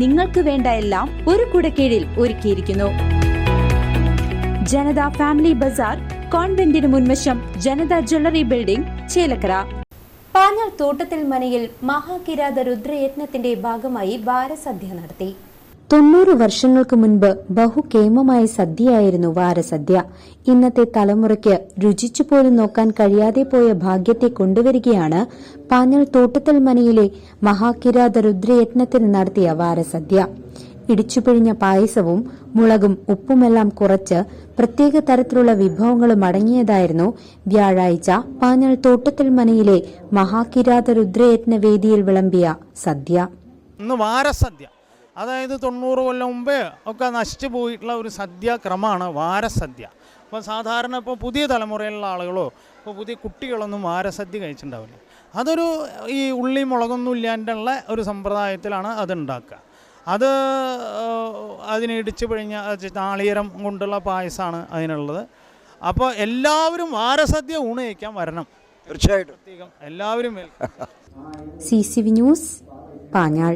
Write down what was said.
നിങ്ങൾക്ക് വേണ്ട എല്ലാം ഒരു കുടക്കീഴിൽ ഒരുക്കിയിരിക്കുന്നു. ജനത ഫാമിലി ബസാർ കോൺവെന്റിന് മുൻവശം ജനത ജ്വല്ലറി ബിൽഡിംഗ് ചേലക്കര. പാഞ്ഞാൾ തോട്ടത്തിൽ മനയിൽ മഹാകിരാത രുദ്രയജ്ഞത്തിന്റെ ഭാഗമായി ഭാരസദ്യ നടത്തി. തൊണ്ണൂറ് വർഷങ്ങൾക്ക് മുൻപ് ബഹുകേമമായ സദ്യയായിരുന്നു വാരസദ്യ. ഇന്നത്തെ തലമുറയ്ക്ക് രുചിച്ചു പോലും നോക്കാൻ കഴിയാതെ പോയ ഭാഗ്യത്തെ കൊണ്ടുവരികയാണ് പാഞ്ഞാൾ തോട്ടത്തിൽ മനയിലെ മഹാകിരാത രുദ്രയത്നത്തിൽ നടത്തിയ വാരസദ്യ. ഇടിച്ചുപിഴിഞ്ഞ പായസവും മുളകും ഉപ്പുമെല്ലാം കുറച്ച് പ്രത്യേക തരത്തിലുള്ള വിഭവങ്ങളും അടങ്ങിയതായിരുന്നു വ്യാഴാഴ്ച പാഞ്ഞാൾ തോട്ടത്തിൽ മനയിലെ മഹാകിരാത രുദ്രയത്ന വേദിയിൽ വിളമ്പിയ സദ്യ. വാരസദ്യ. അതായത് തൊണ്ണൂറ് കൊല്ലം മുമ്പേ ഒക്കെ നശിച്ചു പോയിട്ടുള്ള ഒരു സദ്യാക്രമമാണ് വാരസദ്യ. അപ്പോൾ സാധാരണ ഇപ്പോൾ പുതിയ തലമുറയിലുള്ള ആളുകളോ ഇപ്പോൾ പുതിയ കുട്ടികളൊന്നും വാരസദ്യ കഴിച്ചിട്ടുണ്ടാവില്ല. അതൊരു ഈ ഉള്ളി മുളകൊന്നും ഇല്ലാണ്ടുള്ള ഒരു സമ്പ്രദായത്തിലാണ് അത് ഉണ്ടാക്കുക അത് അതിനെ ഇടിച്ചു പിഴിഞ്ഞ നാളികേരം കൊണ്ടുള്ള പായസമാണ് അതിനുള്ളത്. അപ്പോൾ എല്ലാവരും വാരസദ്യ ഊണ് കഴിക്കാൻ വരണം. തീർച്ചയായിട്ടും. എല്ലാവരും വരും. C C V news Panjal.